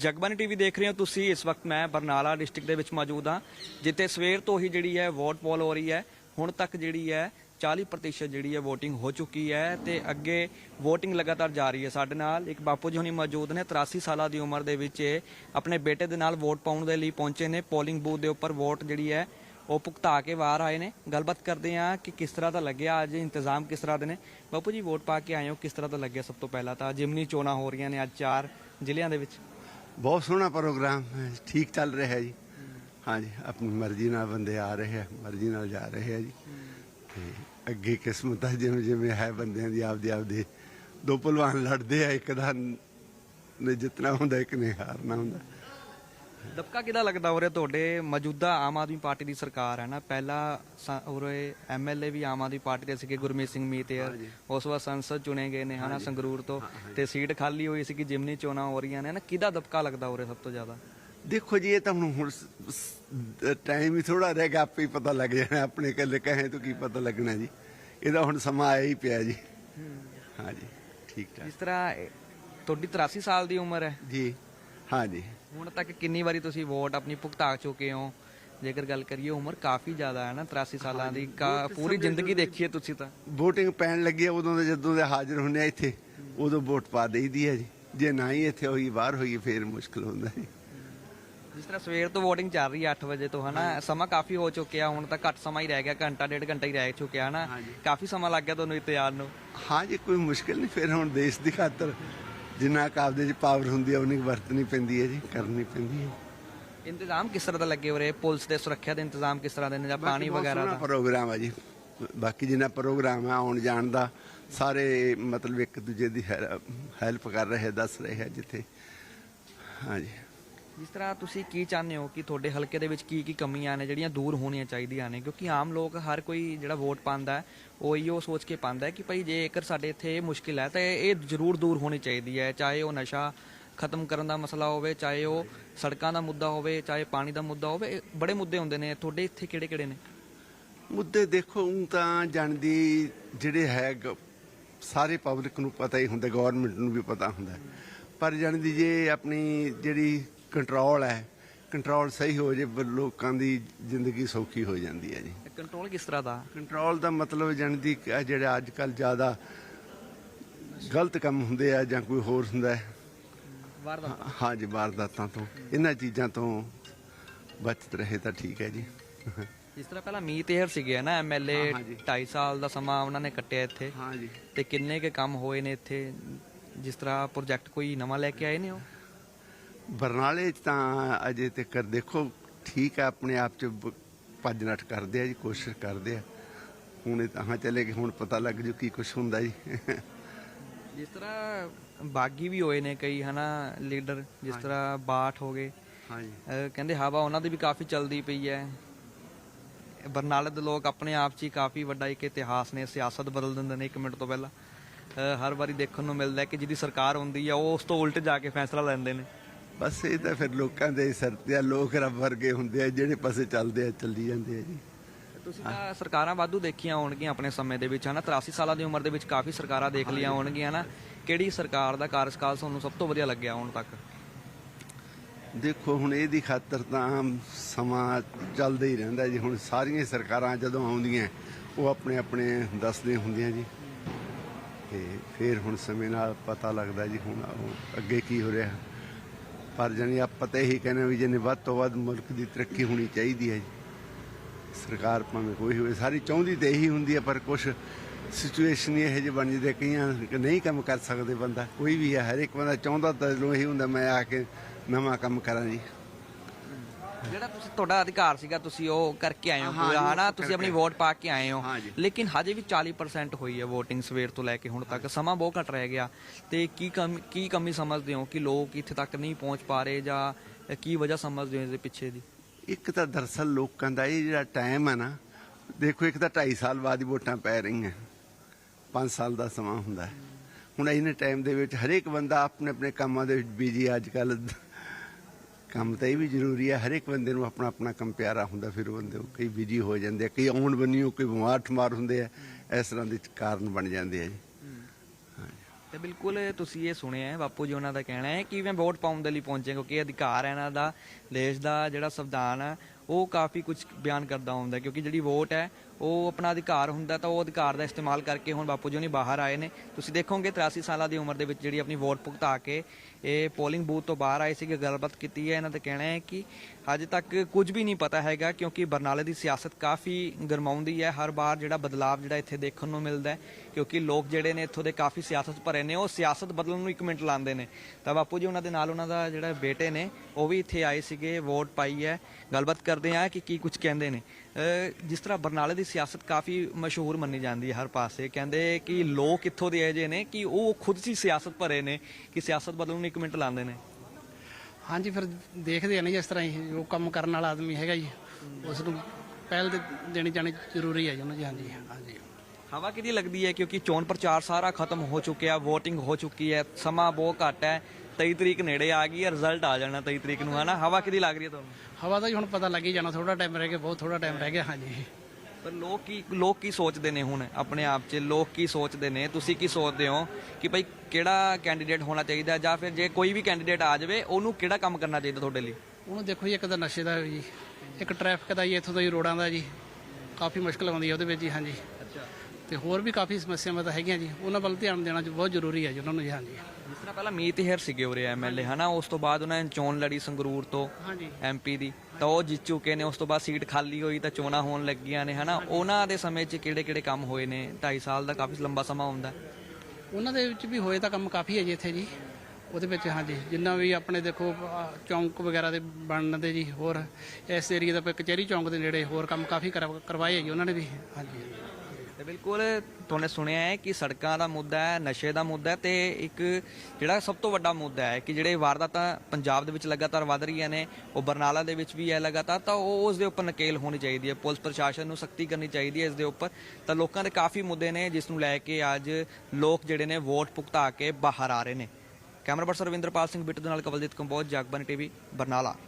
Jagbani TV ਦੇਖ ਰਹੇ ਹੋ ਤੁਸੀਂ, ਇਸ ਵਕਤ ਮੈਂ ਬਰਨਾਲਾ ਡਿਸਟ੍ਰਿਕਟ ਦੇ ਵਿੱਚ ਮੌਜੂਦ ਹਾਂ, ਜਿੱਥੇ ਸਵੇਰ ਤੋਂ ਹੀ ਜਿਹੜੀ ਹੈ ਵੋਟ ਪੋਲ ਹੋ ਰਹੀ ਹੈ, ਹੁਣ ਤੱਕ ਜਿਹੜੀ ਹੈ 40% ਜਿਹੜੀ ਹੈ VOTING ਹੋ ਚੁੱਕੀ ਹੈ ਤੇ ਅੱਗੇ VOTING ਲਗਾਤਾਰ ਜਾਰੀ ਹੈ ਸਾਡੇ ਨਾਲ। ਇੱਕ ਬਾਪੂ ਜੀ ਹੁਣੀ ਮੌਜੂਦ ਨੇ 83 ਸਾਲਾਂ ਦੀ ਉਮਰ ਦੇ ਵਿੱਚ ਇਹ ਆਪਣੇ ਬੇਟੇ ਦੇ ਨਾਲ ਵੋਟ ਪਾਉਣ ਦੇ ਲਈ ਪਹੁੰਚੇ ਨੇ। ਪੋਲਿੰਗ ਬੂਥ ਦੇ ਉੱਪਰ ਵੋਟ ਜਿਹੜੀ ਹੈ ਉਹ ਭੁਗਤਾ ਕੇ ਬਾਹਰ ਆਏ ਨੇ। ਗੱਲਬਾਤ ਕਰਦੇ ਆ ਕਿ ਕਿਸ ਤਰ੍ਹਾਂ ਦਾ ਲੱਗਿਆ ਅੱਜ, ਇੰਤਜ਼ਾਮ ਕਿਸ ਤਰ੍ਹਾਂ ਦੇ ਨੇ। ਬਾਪੂ ਜੀ, ਵੋਟ ਪਾ ਕੇ ਆਏ ਹੋ, ਕਿਸ ਤਰ੍ਹਾਂ ਦਾ ਲੱਗਿਆ ਸਭ ਤੋਂ ਪਹਿਲਾਂ ਤਾਂ? ਜਿਮਨੀ ਚੋਣਾਂ ਹੋ ਰਹੀਆਂ ਨੇ ਅੱਜ ਚਾਰ ਜ਼ਿਲ੍ਹਿਆਂ ਦੇ ਵਿੱਚ। ਬਹੁਤ ਸੋਹਣਾ ਪ੍ਰੋਗਰਾਮ ਹੈ ਠੀਕ ਚੱਲ ਰਿਹਾ ਹੈ ਜੀ। ਹਾਂਜੀ, ਆਪਣੀ ਮਰਜ਼ੀ ਨਾਲ ਬੰਦੇ ਆ ਰਹੇ ਹੈ ਮਰਜ਼ੀ ਨਾਲ ਜਾ ਰਹੇ ਹੈ ਜੀ। ਤੇ ਅੱਗੇ ਕਿਸਮਤ ਹੈ ਜਿਵੇਂ ਜਿਵੇਂ ਹੈ ਬੰਦਿਆਂ ਦੀ, ਆਪਦੀ ਆਪਦੀ ਦੋ ਪਹਿਲਵਾਨ ਲੜਦੇ ਆ, ਇੱਕ ਦਾ ਨੇ ਜਿੱਤਣਾ ਹੁੰਦਾ, ਇੱਕ ਨੇ ਹਾਰਨਾ ਹੁੰਦਾ। ਦਬਕਾ ਕਿਹਦਾ ਲੱਗਦਾ ਉਰੇ ਤੁਹਾਡੇ? ਮੌਜੂਦਾ ਆਮ ਆਦਮੀ ਪਾਰਟੀ ਦੀ ਸਰਕਾਰ ਹੈ ਨਾ ਪਹਿਲਾ ਉਰੇ ਐਮਐਲਏ ਵੀ ਆਮ ਆਦਮੀ ਪਾਰਟੀ ਦੇ ਸੀਗੇ ਗੁਰਮੀਤ ਸਿੰਘ ਮੀਤੇਰ ਉਸ ਵਾਰ ਸੰਸਦ ਚੁਣੇ ਗਏ ਨੇ ਹਨਾ ਸੰਗਰੂਰ ਤੋਂ। ਤੇ ਸੀਟ ਖਾਲੀ ਹੋਈ ਸੀ ਕਿ ਜਿਮਨੀ ਚੋਣਾਂ ਹੋ ਰਹੀਆਂ ਨੇ ਨਾ ਕਿਹਦਾ ਦਬਕਾ ਲੱਗਦਾ ਉਰੇ ਸਭ ਤੋਂ ਜ਼ਿਆਦਾ? ਦੇਖੋ ਜੀ ਇਹ ਤਾਂ ਹੁਣ ਟਾਈਮ ਹੀ ਥੋੜਾ ਰਹਿ ਗਿਆ ਆਪੇ ਹੀ ਪਤਾ ਲੱਗ ਜਾਣਾ ਆਪਣੇ ਇਕੱਲੇ ਕਹੇ ਤਾਂ ਕੀ ਪਤਾ ਲੱਗਣਾ ਜੀ। ਇਹਦਾ ਹੁਣ ਸਮਾਂ ਆਇਆ ਹੀ ਪਿਆ ਜੀ। ਹਾਂਜੀ ਠੀਕ ਠਾਕ। ਜਿਸ ਤਰ੍ਹਾਂ ਤੁਹਾਡੀ 83 ਸਾਲ ਦੀ ਉਮਰ ਹੈ। ਜੀ। ਹਾਂਜੀ। ਹੁਣ ਤੱਕ ਕਿੰਨੀ ਵਾਰੀ ਤੁਸੀਂ ਵੋਟ ਆਪਣੀ ਭੁਗਤਾ ਚੁੱਕੇ ਹੋ? ਜੇਕਰ ਗੱਲ ਕਰੀਏ ਉਮਰ ਕਾਫੀ ਜ਼ਿਆਦਾ ਹੈ ਨਾ 83 ਸਾਲਾਂ ਦੀ। ਕਾ- ਪੂਰੀ ਜ਼ਿੰਦਗੀ ਦੇਖੀ ਹੈ ਤੁਸੀਂ ਤਾਂ। VOTING ਪੈਣ ਲੱਗੀ ਹੈ ਉਦੋਂ ਦੇ ਜਦੋਂ ਦੇ ਹਾਜ਼ਰ ਹੁੰਦੇ ਆ ਇੱਥੇ ਉਦੋਂ ਵੋਟ ਪਾ ਦੇਈਦੀ ਹੈ ਜੀ। ਜੇ ਨਾ ਹੀ ਇੱਥੇ ਹੋਈ ਬਾਹਰ ਹੋਈ ਫੇਰ ਮੁਸ਼ਕਲ ਹੁੰਦਾ ਜੀ। ਜਿਸ ਤਰ੍ਹਾਂ ਸਵੇਰ ਤੋਂ VOTING ਚੱਲ ਰਹੀ ਹੈ 8 ਵਜੇ ਤੋਂ ਹਨਾ? ਸਮਾਂ ਕਾਫੀ ਹੋ ਚੁੱਕਿਆ ਹੁਣ ਤਾਂ ਘੱਟ ਸਮਾਂ ਹੀ ਰਹਿ ਗਿਆ ਘੰਟਾ ਡੇਢ ਘੰਟਾ ਹੀ ਰਹਿ ਚੁੱਕਿਆ ਹਨਾ। ਕਾਫੀ ਸਮਾਂ ਲੱਗ ਗਿਆ ਤੁਹਾਨੂੰ ਇੰਤਜ਼ਾਰ ਨੂੰ। ਹਾਂ ਜੀ ਕੋਈ ਮੁਸ਼ਕਲ ਨਹੀਂ ਫਿਰ ਹੁਣ ਦੇਸ਼ ਦੀ ਖਾਤਰ ਜਿੰਨਾ ਕਾਬਦੇ ਚ ਪਾਵਰ ਹੁੰਦੀ ਹੈ ਉਨੀ ਕੁ ਵਰਤਣੀ ਪੈਂਦੀ ਹੈ ਜੀ ਕਰਨੀ ਪੈਂਦੀ ਹੈ ਇੰਤਜ਼ਾਮ ਕਿਸ ਤਰ੍ਹਾਂ ਦਾ ਲੱਗੇ ਹੋਰੇ ਪੁਲਿਸ ਦੇ ਸੁਰੱਖਿਆ ਦੇ ਇੰਤਜ਼ਾਮ ਕਿਸ ਤਰ੍ਹਾਂ ਦੇ ਨੇ ਜਾਂ ਪਾਣੀ ਬਾਕੀ ਬਹੁਤ ਵਗੈਰਾ ਸੋਹਣਾ ਦਾ? ਪ੍ਰੋਗਰਾਮ ਹੈ ਜੀ। ਬਾਕੀ ਜਿੰਨਾ ਪ੍ਰੋਗਰਾਮ ਹੈ ਆਉਣ ਜਾਣ ਦਾ ਸਾਰੇ ਮਤਲਬ ਇੱਕ ਦੂਜੇ ਦੀ ਹੈਲਪ ਕਰ ਰਹੇ ਦੱਸ ਰਹੇ ਹੈ ਜਿੱਥੇ। ਹਾਂਜੀ। ਜਿਸ ਤਰ੍ਹਾਂ ਤੁਸੀਂ ਕੀ ਚਾਹੁੰਦੇ ਹੋ ਕਿ ਤੁਹਾਡੇ ਹਲਕੇ ਦੇ ਵਿੱਚ ਕੀ ਕੀ ਕਮੀਆਂ ਨੇ, ਜਿਹੜੀਆਂ ਦੂਰ ਹੋਣੀਆਂ ਚਾਹੀਦੀਆਂ ਨੇ? ਕਿਉਂਕਿ ਆਮ ਲੋਕ ਹਰ ਕੋਈ ਜਿਹੜਾ ਵੋਟ ਪਾਉਂਦਾ ਹੈ, ਉਹ ਇਹੋ ਸੋਚ ਕੇ ਪਾਉਂਦਾ ਹੈ ਕਿ ਭਾਈ ਜੇਕਰ ਸਾਡੇ ਇੱਥੇ ਇਹ ਮੁਸ਼ਕਿਲ ਹੈ, ਤਾਂ ਇਹ ਜ਼ਰੂਰ ਦੂਰ ਹੋਣੀ ਚਾਹੀਦੀ ਹੈ। ਚਾਹੇ ਉਹ ਨਸ਼ਾ ਖਤਮ ਕਰਨ ਦਾ ਮਸਲਾ ਹੋਵੇ, ਚਾਹੇ ਉਹ ਸੜਕਾਂ ਦਾ ਮੁੱਦਾ ਹੋਵੇ, ਚਾਹੇ ਪਾਣੀ ਦਾ ਮੁੱਦਾ ਹੋਵੇ, ਇਹ ਬੜੇ ਮੁੱਦੇ ਹੁੰਦੇ ਨੇ। ਤੁਹਾਡੇ ਇੱਥੇ ਕਿਹੜੇ ਕਿਹੜੇ ਨੇ? ਮੁੱਦੇ ਦੇਖੋ, ਊਂ ਤਾਂ ਜਾਣਦੀ ਜਿਹੜੇ ਹੈ ਗ- ਸਾਰੇ ਪਬਲਿਕ ਨੂੰ ਪਤਾ ਹੀ ਹੁੰਦਾ, ਗਵਰਨਮੈਂਟ ਨੂੰ ਵੀ ਪਤਾ ਹੁੰਦਾ ਪਰ ਜਾਣਦੀ ਜੇ ਆਪਣੀ ਜਿਹੜੀ ਕੰਟਰੋਲ ਹੈ। ਕੰਟਰੋਲ ਸਹੀ ਹੋ ਜੇ ਲੋਕਾਂ ਦੀ ਜ਼ਿੰਦਗੀ ਸੌਖੀ ਹੋ ਜਾਂਦੀ ਹੈ ਜੀ। ਕੰਟਰੋਲ ਕਿਸ ਤਰ੍ਹਾਂ ਦਾ? ਕੰਟਰੋਲ ਦਾ ਮਤਲਬ ਜਾਣਦੀ ਜਿਹੜੇ ਅੱਜ ਕੱਲ ਜ਼ਿਆਦਾ ਗਲਤ ਕੰਮ ਹੁੰਦੇ ਆ ਜਾਂ ਕੋਈ ਹੋਰ ਹੁੰਦਾ ਹੈ। ਵਾਰਦਾਤ ਹਾਂਜੀ ਵਾਰਦਾਤਾਂ ਤੋਂ। ਇਹਨਾਂ ਚੀਜ਼ਾਂ ਤੋਂ ਬਚਤ ਰਹੇ ਤਾਂ ਠੀਕ ਹੈ ਜੀ। ਜਿਸ ਤਰ੍ਹਾਂ ਪਹਿਲਾਂ ਮੀਤ ਇਹਰ ਸੀਗੇ ਨਾ ਐਮਐਲਏ ਹਾਂ, ਹਾਂ ਜੀ। 2.5 ਸਾਲ ਦਾ ਸਮਾਂ ਉਹਨਾਂ ਨੇ ਕੱਟਿਆ ਇੱਥੇ। ਹਾਂਜੀ ਤੇ ਕਿੰਨੇ ਕੇ ਕੰਮ ਹੋਏ ਨੇ ਇੱਥੇ? ਜਿਸ ਤਰ੍ਹਾਂ ਪ੍ਰੋਜੈਕਟ ਕੋਈ ਨਵਾਂ ਲੈ ਕੇ ਆਏ ਨੇ ਉਹ? ਬਰਨਾਲੇ 'ਚ ਤਾਂ ਅਜੇ ਤੱਕ ਦੇਖੋ ਠੀਕ ਹੈ ਆਪਣੇ ਆਪ 'ਚ ਭੱਜ ਨੱਠ ਕਰਦੇ ਆ ਜੀ ਕੋਸ਼ਿਸ਼ ਕਰਦੇ ਆ। ਹੁਣ ਇਹ ਤਾਂ ਚਲੇ ਗਏ ਹੁਣ ਪਤਾ ਲੱਗ ਜੂ ਕੀ ਕੁਝ ਹੁੰਦਾ ਜੀ। ਜਿਸ ਤਰ੍ਹਾਂ ਬਾਗੀ ਵੀ ਹੋਏ ਨੇ ਕਈ ਹਨਾ ਲੀਡਰ ਜਿਸ ਤਰ੍ਹਾਂ ਬਾਠ ਹੋ ਗਏ। ਹਾਂਜੀ। ਕਹਿੰਦੇ ਹਵਾ ਉਹਨਾਂ ਦੀ ਵੀ ਕਾਫੀ ਚੱਲਦੀ ਪਈ ਹੈ ਬਰਨਾਲੇ ਦੇ ਲੋਕ ਆਪਣੇ ਆਪ 'ਚ ਹੀ ਕਾਫੀ ਵੱਡਾ ਇੱਕ ਇਤਿਹਾਸ ਨੇ ਸਿਆਸਤ ਬਦਲ ਦਿੰਦੇ ਨੇ 1 ਮਿੰਟ ਤੋਂ ਪਹਿਲਾਂ। ਹਰ ਵਾਰੀ ਦੇਖਣ ਨੂੰ ਮਿਲਦਾ ਹੈ ਕਿ ਜਿਹਦੀ ਸਰਕਾਰ ਹੁੰਦੀ ਹੈ ਉਹ ਉਸ ਤੋਂ ਉਲਟ ਜਾ ਕੇ ਫੈਸਲਾ ਲੈਂਦੇ ਨੇ। ਬਸ ਇਹ ਤਾਂ ਫਿਰ ਲੋਕਾਂ ਦੇ ਸਿਰ ਤੇ ਆ ਲੋਕ ਰੱਬ ਵਰਗੇ ਹੁੰਦੇ ਆ ਜਿਹੜੇ ਪਾਸੇ ਚੱਲਦੇ ਆ ਚੱਲੀ ਜਾਂਦੇ ਆ ਜੀ। ਤੁਸੀਂ ਤਾਂ ਸਰਕਾਰਾਂ ਵਾਧੂ ਦੇਖੀਆਂ ਹੋਣਗੀਆਂ ਆਪਣੇ ਸਮੇਂ ਦੇ ਵਿੱਚ ਹਨਾ? 83 ਸਾਲਾਂ ਦੀ ਉਮਰ ਦੇ ਵਿੱਚ ਕਾਫੀ ਸਰਕਾਰਾਂ ਦੇਖ ਲਈਆਂ ਹੋਣਗੀਆਂ ਨਾ ਕਿਹੜੀ ਸਰਕਾਰ ਦਾ ਕਾਰਜਕਾਲ ਤੁਹਾਨੂੰ ਸਭ ਤੋਂ ਵਧੀਆ ਲੱਗਿਆ ਹੁਣ ਤੱਕ? ਦੇਖੋ ਹੁਣ ਇਹਦੀ ਖਾਤਰ ਤਾਂ ਸਮਾਂ ਚੱਲਦਾ ਹੀ ਰਹਿੰਦਾ ਜੀ। ਹੁਣ ਸਾਰੀਆਂ ਸਰਕਾਰਾਂ ਜਦੋਂ ਆਉਂਦੀਆਂ ਉਹ ਆਪਣੇ ਆਪਣੇ ਦੱਸਦੇ ਹੁੰਦੀਆਂ ਜੀ। ਤੇ ਫਿਰ ਹੁਣ ਸਮੇਂ ਨਾਲ ਪਤਾ ਲੱਗਦਾ ਜੀ ਹੁਣ ਅੱਗੇ ਕੀ ਹੋ ਰਿਹਾ। ਪਰ ਜਾਨੀ ਆਪਾਂ ਤਾਂ ਇਹੀ ਕਹਿੰਦੇ ਵੀ ਜਿਹਨੇ ਵੱਧ ਤੋਂ ਵੱਧ ਮੁਲਕ ਦੀ ਤਰੱਕੀ ਹੋਣੀ ਚਾਹੀਦੀ ਹੈ ਜੀ। ਸਰਕਾਰ ਭਾਵੇਂ ਕੋਈ ਹੋਵੇ, ਸਾਰੀ ਚਾਹੁੰਦੀ ਤੇ ਇਹੀ ਹੁੰਦੀ ਹੈ, ਪਰ ਕੁਝ ਸਿਚੁਏਸ਼ਨ ਇਹ ਜਿਹੇ ਬਣ ਜਾਂਦੇ ਕਈਆਂ ਨਹੀਂ ਕੰਮ ਕਰ ਸਕਦੇ ਬੰਦਾ, ਕੋਈ ਵੀ ਹੈ ਹਰ ਇੱਕ ਬੰਦਾ ਚਾਹੁੰਦਾ ਤਾਂ ਇਹੀ ਹੁੰਦਾ, ਮੈਂ ਆ ਕੇ ਨਵਾਂ ਕੰਮ ਕਰਾਂ ਜੀ। ਜਿਹੜਾ ਤੁਸੀਂ ਤੁਹਾਡਾ ਅਧਿਕਾਰ ਸੀਗਾ ਤੁਸੀਂ ਉਹ ਕਰਕੇ ਆਏ ਹੋ ਹਾਂ, ਪੂਰਾ ਹਨਾ? ਤੁਸੀਂ ਆਪਣੀ ਵੋਟ ਪਾ ਕੇ ਆਏ ਹੋ। ਹਾਂ ਜੀ। ਲੇਕਿਨ ਹਜੇ ਵੀ 40% ਹੋਈ ਹੈ VOTING ਸਵੇਰ ਤੋਂ ਲੈ ਕੇ ਹੁਣ ਤੱਕ। ਸਮਾਂ ਬਹੁਤ ਘੱਟ ਰਹਿ ਗਿਆ। ਤੇ ਕੀ ਕਮੀ ਕੀ ਕਮੀ ਸਮਝਦੇ ਹੋ ਕਿ ਲੋਕ ਇੱਥੇ ਤੱਕ ਨਹੀਂ ਪਹੁੰਚ ਪਾ ਰਹੇ ਜਾਂ ਕੀ ਵਜ੍ਹਾ ਸਮਝਦੇ ਹੋ ਇਸ ਦੇ ਪਿੱਛੇ ਦੀ? ਇੱਕ ਤਾਂ ਦਰਸਲ ਲੋਕਾਂ ਦਾ ਇਹ ਜਿਹੜਾ ਟਾਈਮ ਹੈ ਨਾ ਦੇਖੋ ਇੱਕ ਤਾਂ 2.5 ਸਾਲ ਬਾਅਦ ਹੀ ਵੋਟਾਂ ਪੈ ਰਹੀਆਂ। 5 ਸਾਲ ਦਾ ਸਮਾਂ ਹੁੰਦਾ ਹੈ। ਹੁਣ ਇਹਨੇ ਟਾਈਮ ਦੇ ਵਿੱਚ ਹਰੇਕ ਬੰਦਾ ਆਪਣੇ ਆਪਣੇ ਕੰਮਾਂ ਦੇ ਵਿੱਚ ਬਿਜ਼ੀ ਅੱਜ ਕੱਲ ਕੰਮ ਤਾਂ ਇਹ ਵੀ ਜ਼ਰੂਰੀ ਹੈ, ਹਰੇਕ ਬੰਦੇ ਨੂੰ ਆਪਣਾ ਆਪਣਾ ਕੰਮ ਪਿਆਰਾ ਹੁੰਦਾ, ਫਿਰ ਬੰਦੇ ਕਈ ਬਿਜ਼ੀ ਹੋ ਜਾਂਦੇ ਆ, ਕਈ ਆਉਣ ਬੰਨਿਓ, ਕੋਈ ਬਿਮਾਰ ਠਮਾਰ ਹੁੰਦੇ ਆ, ਇਸ ਤਰ੍ਹਾਂ ਦੇ ਕਾਰਨ ਬਣ ਜਾਂਦੇ ਆ ਜੀ। ਤੇ ਬਿਲਕੁਲ ਤੁਸੀਂ ਇਹ ਸੁਣਿਆ ਹੈ, ਬਾਪੂ ਜੀ ਉਹਨਾਂ ਦਾ ਕਹਿਣਾ ਹੈ ਕਿ ਮੈਂ ਵੋਟ ਪਾਉਣ ਦੇ ਲਈ ਪਹੁੰਚੇ ਕਿਉਂਕਿ ਅਧਿਕਾਰ ਹੈ ਇਹਨਾਂ ਦਾ, ਦੇਸ਼ ਦਾ ਜਿਹੜਾ ਸੰਵਿਧਾਨ ਹੈ, ਉਹ ਕਾਫੀ ਕੁਝ ਬਿਆਨ ਕਰਦਾ ਹੁੰਦਾ, ਕਿਉਂਕਿ ਜਿਹੜੀ ਵੋਟ ਹੈ ਉਹ ਆਪਣਾ ਅਧਿਕਾਰ ਹੁੰਦਾ ਤਾਂ ਉਹ ਅਧਿਕਾਰ ਦਾ ਇਸਤੇਮਾਲ ਕਰਕੇ ਹੁਣ ਬਾਪੂ ਜੀ ਹੁਣੀ ਬਾਹਰ ਆਏ ਨੇ। ਤੁਸੀਂ ਦੇਖੋਗੇ 83 ਸਾਲਾਂ ਦੀ ਉਮਰ ਦੇ ਵਿੱਚ ਜਿਹੜੀ ਆਪਣੀ ਵੋਟ ਭੁਗਤਾ ਕੇ ਇਹ ਪੋਲਿੰਗ ਬੂਥ ਤੋਂ ਬਾਹਰ ਆਏ ਸੀਗੇ, ਗੱਲਬਾਤ ਕੀਤੀ ਹੈ। ਇਹਨਾਂ ਦਾ ਕਹਿਣਾ ਹੈ ਕਿ ਅਜੇ ਤੱਕ ਕੁਝ ਵੀ ਨਹੀਂ ਪਤਾ ਹੈਗਾ ਕਿਉਂਕਿ ਬਰਨਾਲੇ ਦੀ ਸਿਆਸਤ ਕਾਫੀ ਗਰਮਾਉਂਦੀ ਹੈ। ਹਰ ਵਾਰ ਜਿਹੜਾ ਬਦਲਾਵ ਜਿਹੜਾ ਇੱਥੇ ਦੇਖਣ ਨੂੰ ਮਿਲਦਾ ਹੈ ਕਿਉਂਕਿ ਲੋਕ ਜਿਹੜੇ ਨੇ ਇੱਥੋਂ ਦੇ ਕਾਫੀ ਸਿਆਸਤ ਭਰੇ ਨੇ, ਉਹ ਸਿਆਸਤ ਬਦਲਣ ਨੂੰ ਇੱਕ ਮਿੰਟ ਲਾਉਂਦੇ ਨੇ। ਤਾਂ ਬਾਪੂ ਜੀ ਉਹਨਾਂ ਦੇ ਨਾਲ ਉਹਨਾਂ ਦਾ ਜਿਹੜਾ ਬੇਟੇ ਨੇ, ਉਹ ਵੀ ਇੱਥੇ ਆਏ ਸੀਗੇ, ਵੋਟ ਪਾਈ ਹੈ। ਗੱਲਬਾਤ ਕਰਦੇ ਆ ਕਿ ਕੀ ਕੁਝ ਕਹਿੰਦੇ ਨੇ। ਜਿਸ ਤਰ੍ਹਾਂ ਬਰਨਾਲੇ ਦੀ ਸਿਆਸਤ ਕਾਫੀ ਮਸ਼ਹੂਰ ਮੰਨੀ ਜਾਂਦੀ ਹੈ ਹਰ ਪਾਸੇ, ਕਹਿੰਦੇ ਕਿ ਲੋਕ ਇੱਥੋਂ ਦੇ ਅਜੇ ਨੇ ਕਿ ਉਹ ਖੁਦ ਸੀ ਸਿਆਸਤ ਭਰੇ ਨੇ, ਕਿ ਸਿਆਸਤ ਬਦਲਣ ਨੂੰ ਇੱਕ ਮਿੰਟ ਲਾਉਂਦੇ ਨੇ। ਹਾਂਜੀ, ਫਿਰ ਦੇਖਦੇ ਆ ਨਾ ਜੀ ਇਸ ਤਰ੍ਹਾਂ ਹੀ, ਉਹ ਕੰਮ ਕਰਨ ਵਾਲਾ ਆਦਮੀ ਹੈਗਾ ਜੀ, ਉਸ ਨੂੰ ਪਹਿਲ ਦੇ ਦੇਣੀ ਜਾਣੀ ਜ਼ਰੂਰੀ ਹੈ ਜੀ ਉਹਨੂੰ ਜੀ ਹਾਂਜੀ ਹਾਂਜੀ। ਹਵਾ ਕਿਹਦੀ ਲੱਗਦੀ ਹੈ? ਕਿਉਂਕਿ ਚੋਣ ਪ੍ਰਚਾਰ ਸਾਰਾ ਖਤਮ ਹੋ ਚੁੱਕਿਆ VOTING ਹੋ ਚੁੱਕੀ ਹੈ ਸਮਾਂ ਬਹੁਤ ਘੱਟ ਹੈ। 23 ਤਰੀਕ ਨੇੜੇ ਆ ਗਈ ਹੈ ਰਿਜ਼ਲਟ ਆ ਜਾਣਾ 23 ਤਰੀਕ ਨੂੰ ਹਨਾ? ਹਵਾ ਕਿਹਦੀ ਲੱਗ ਰਹੀ ਹੈ ਤੁਹਾਨੂੰ? ਹਵਾ ਦਾ ਜੀ ਹੁਣ ਪਤਾ ਲੱਗ ਹੀ ਜਾਣਾ ਥੋੜਾ ਟਾਈਮ ਰਹਿ ਗਿਆ ਬਹੁਤ ਥੋੜਾ ਟਾਈਮ ਰਹਿ ਗਿਆ ਹਾਂਜੀ। ਪਰ ਲੋਕ ਕੀ ਲੋਕ ਕੀ ਸੋਚਦੇ ਨੇ ਹੁਣ ਆਪਣੇ ਆਪ 'ਚ? ਲੋਕ ਕੀ ਸੋਚਦੇ ਨੇ? ਤੁਸੀਂ ਕੀ ਸੋਚਦੇ ਹੋ ਕਿ ਭਾਈ ਕਿਹੜਾ ਕੈਂਡੀਡੇਟ ਹੋਣਾ ਚਾਹੀਦਾ ਜਾਂ ਫਿਰ ਜੇ ਕੋਈ ਵੀ ਕੈਂਡੀਡੇਟ ਆ ਜਾਵੇ ਉਹਨੂੰ ਕਿਹੜਾ ਕੰਮ ਕਰਨਾ ਚਾਹੀਦਾ ਤੁਹਾਡੇ ਲਈ? ਉਹਨੂੰ ਦੇਖੋ ਜੀ ਇੱਕ ਤਾਂ ਨਸ਼ੇ ਦਾ ਜੀ ਇੱਕ ਟ੍ਰੈਫਿਕ ਦਾ ਜੀ ਇੱਥੋਂ ਦਾ ਜੀ ਰੋਡਾਂ ਦਾ ਜੀ ਕਾਫੀ ਮੁਸ਼ਕਲ ਆਉਂਦੀ ਹੈ ਉਹਦੇ ਵਿੱਚ ਜੀ ਹਾਂਜੀ। ਅੱਛਾ। ਤੇ ਹੋਰ ਵੀ ਕਾਫੀ ਸਮੱਸਿਆਵਾਂ ਤਾਂ ਹੈਗੀਆਂ ਜੀ। ਉਹਨਾਂ ਵੱਲ ਧਿਆਨ ਦੇਣਾ ਬਹੁਤ ਜ਼ਰੂਰੀ ਹੈ ਜੀ ਉਹਨਾਂ ਨੂੰ ਜੀ ਹਾਂਜੀ। ਜਿਸ ਤਰ੍ਹਾਂ ਪਹਿਲਾਂ ਮੀਤ ਹੈਰ ਸੀਗੇ ਉਰੇ ਐਮਐਲਏ ਹਨਾ? ਉਸ ਤੋਂ ਬਾਅਦ ਉਹਨਾਂ ਨੇ ਚੋਣ ਲੜੀ ਸੰਗਰੂਰ ਤੋਂ ਹਾਂਜੀ। ਐਮਪੀ ਦੀ। ਤਾਂ ਉਹ ਜਿੱਤ ਚੁੱਕੇ ਨੇ ਉਸ ਤੋਂ ਬਾਅਦ ਸੀਟ ਖਾਲੀ ਹੋਈ ਤਾਂ ਚੋਣਾਂ ਹੋਣ ਲੱਗੀਆਂ ਨੇ ਹਨਾ? ਉਹਨਾਂ ਦੇ ਸਮੇਂ 'ਚ ਕਿਹੜੇ ਕਿਹੜੇ ਕੰਮ ਹੋਏ ਨੇ? 2.5 ਸਾਲ ਦਾ ਕਾਫੀ ਲੰਬਾ ਸਮਾਂ ਹੁੰਦਾ। ਉਹਨਾਂ ਦੇ ਵਿੱਚ ਵੀ ਹੋਏ ਤਾਂ ਕੰਮ ਕਾਫੀ ਹੈ ਜੀ ਇੱਥੇ ਜੀ। ਉਹਦੇ ਵਿੱਚ ਹਾਂਜੀ। ਜਿੰਨਾ ਵੀ ਆਪਣੇ ਦੇਖੋ ਚੌਂਕ ਵਗੈਰਾ ਦੇ ਬਣਨ ਦੇ ਜੀ ਹੋਰ ਇਸ ਏਰੀਆ ਦਾ ਆਪਾਂ ਕਚਹਿਰੀ ਚੌਂਕ ਦੇ ਨੇੜੇ ਹੋਰ ਕੰਮ ਕਾਫੀ ਕਰਵਾ- ਕਰਵਾਏ ਹੈ ਜੀ ਉਹਨਾਂ ਨੇ ਵੀ ਹਾਂਜੀ। ਤੇ ਬਿਲਕੁਲ ਤੁਹਾਨੂੰ ਸੁਣਿਆ ਹੈ ਕਿ ਸੜਕਾਂ ਦਾ ਮੁੱਦਾ ਹੈ, ਨਸ਼ੇ ਦਾ ਮੁੱਦਾ ਹੈ ਤੇ ਇੱਕ ਜਿਹੜਾ ਸਭ ਤੋਂ ਵੱਡਾ ਮੁੱਦਾ ਹੈ ਕਿ ਜਿਹੜੇ ਵਾਰਦਾਤਾਂ ਪੰਜਾਬ ਦੇ ਵਿੱਚ ਲਗਾਤਾਰ ਵੱਧ ਰਹੀਆਂ ਨੇ, ਉਹ ਬਰਨਾਲਾ ਦੇ ਵਿੱਚ ਵੀ ਹੈ ਲਗਾਤਾਰ, ਤਾਂ ਉਹ ਉਸ ਦੇ ਉੱਪਰ ਨਕੇਲ ਹੋਣੀ ਚਾਹੀਦੀ ਹੈ, ਪੁਲਿਸ ਪ੍ਰਸ਼ਾਸਨ ਨੂੰ ਸਖਤੀ ਕਰਨੀ ਚਾਹੀਦੀ ਹੈ ਇਸ ਦੇ ਉੱਪਰ, ਤਾਂ ਲੋਕਾਂ ਦੇ ਕਾਫੀ ਮੁੱਦੇ ਨੇ ਜਿਸ ਨੂੰ ਲੈ ਕੇ ਅੱਜ ਲੋਕ ਜਿਹੜੇ ਨੇ ਵੋਟ ਭੁਗਤਾ ਕੇ ਬਾਹਰ ਆ ਰਹੇ ਨੇ। ਕੈਮਰਾ ਪਰਸਨ ਰਵਿੰਦਰਪਾਲ ਸਿੰਘ ਬਿੱਟੂ ਦੇ ਨਾਲ ਕਵਲਜੀਤ ਕੰਬੋਜ, ਜਗਬਾਨੀ ਟੀਵੀ, ਬਰਨਾਲਾ।